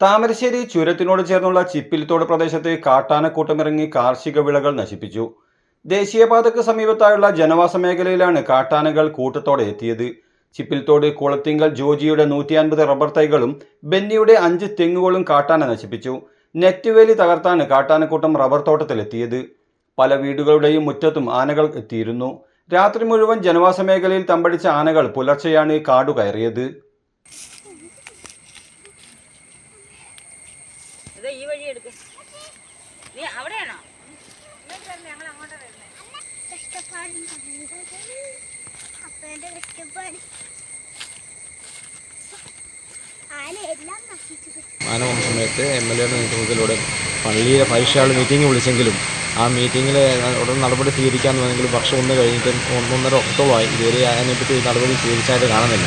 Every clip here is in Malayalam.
താമരശ്ശേരി ചുരത്തിനോട് ചേർന്നുള്ള ചിപ്പിലിത്തോട് പ്രദേശത്ത് കാട്ടാനക്കൂട്ടമിറങ്ങി കാർഷിക വിളകൾ നശിപ്പിച്ചു. ദേശീയപാതയ്ക്ക് സമീപത്തായുള്ള ജനവാസ മേഖലയിലാണ് കാട്ടാനകൾ കൂട്ടത്തോടെ എത്തിയത്. ചിപ്പിൽത്തോട് കുളത്തിങ്കൽ ജോജിയുടെ നൂറ്റി അൻപത് റബ്ബർ തൈകളും ബെന്നിയുടെ അഞ്ച് തെങ്ങുകളും കാട്ടാന നശിപ്പിച്ചു. നെറ്റുവേലി തകർത്താണ് കാട്ടാനക്കൂട്ടം റബ്ബർ തോട്ടത്തിലെത്തിയത്. പല വീടുകളുടെയും മുറ്റത്തും ആനകൾ എത്തിയിരുന്നു. രാത്രി മുഴുവൻ ജനവാസ മേഖലയിൽ തമ്പടിച്ച ആനകൾ പുലർച്ചെയാണ് കാടു ഇത് ഈ വഴി എടുക്ക്. നീ അവിടെയാണോ? ഞങ്ങൾ അങ്ങോട്ട് വരുന്നത് വന്ന സമയത്ത് എം എൽ എയുടെ നേതൃത്വത്തിലൂടെ പള്ളിയിലെ പരീക്ഷകൾ മീറ്റിംഗ് വിളിച്ചെങ്കിലും ആ മീറ്റിങ്ങിൽ ഉടൻ നടപടി സ്വീകരിക്കാമെന്ന് പറഞ്ഞെങ്കിലും പക്ഷെ ഒന്ന് കഴിഞ്ഞിട്ട് ഒന്നൊന്നര ഒക്ടോബറായി ഇതുവരെ അതിനെപ്പറ്റി നടപടി സ്വീകരിച്ചായിട്ട് കാണുന്നില്ല.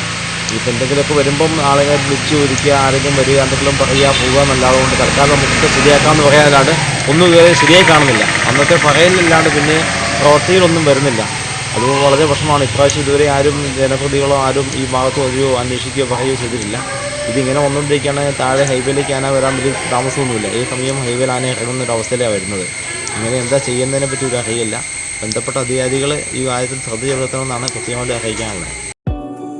ഇപ്പം എന്തെങ്കിലുമൊക്കെ വരുമ്പം ആളുകളെ വിളിച്ചു ഒരുക്കുക ആരെങ്കിലും വരിക എന്തെങ്കിലും പറയുക പോവുക എന്നല്ലാതെ കൊണ്ട് തൽക്കാലം നമുക്കൊക്കെ ശരിയാക്കാമെന്ന് പറയാനല്ലാണ്ട് ഒന്നും ഇതുവരെ ശരിയായി കാണുന്നില്ല. അന്നത്തെ പറയലില്ലാണ്ട് പിന്നെ പ്രവർത്തികളൊന്നും വരുന്നില്ല. അത് വളരെ പ്രശ്നമാണ്. ഇപ്രാവശ്യം ഇതുവരെ ആരും ജനപ്രതികളോ ആരും ഈ ഭാഗത്ത് വരികയോ അന്വേഷിക്കുകയോ പറയുകയോ ചെയ്തിട്ടില്ല. ഇതിങ്ങനെ വന്നുകൊണ്ടിരിക്കുകയാണെങ്കിൽ താഴെ ഹൈവേയിലേക്ക് ആന വരാൻ വലിയ താമസമൊന്നുമില്ല. ഈ സമയം ഹൈവേയിൽ ആന ഇറങ്ങുന്ന ഒരു അവസ്ഥയിലാണ് വരുന്നത്. ഇങ്ങനെ എന്താ ചെയ്യുന്നതിനെ പറ്റി ഒരു അറിയില്ല. ബന്ധപ്പെട്ട അധികാരികൾ ഈ കാര്യത്തിൽ ശ്രദ്ധ ചെലുത്തണമെന്നാണ് കൃത്യമായിട്ട് അറിയിക്കാനുള്ളത്.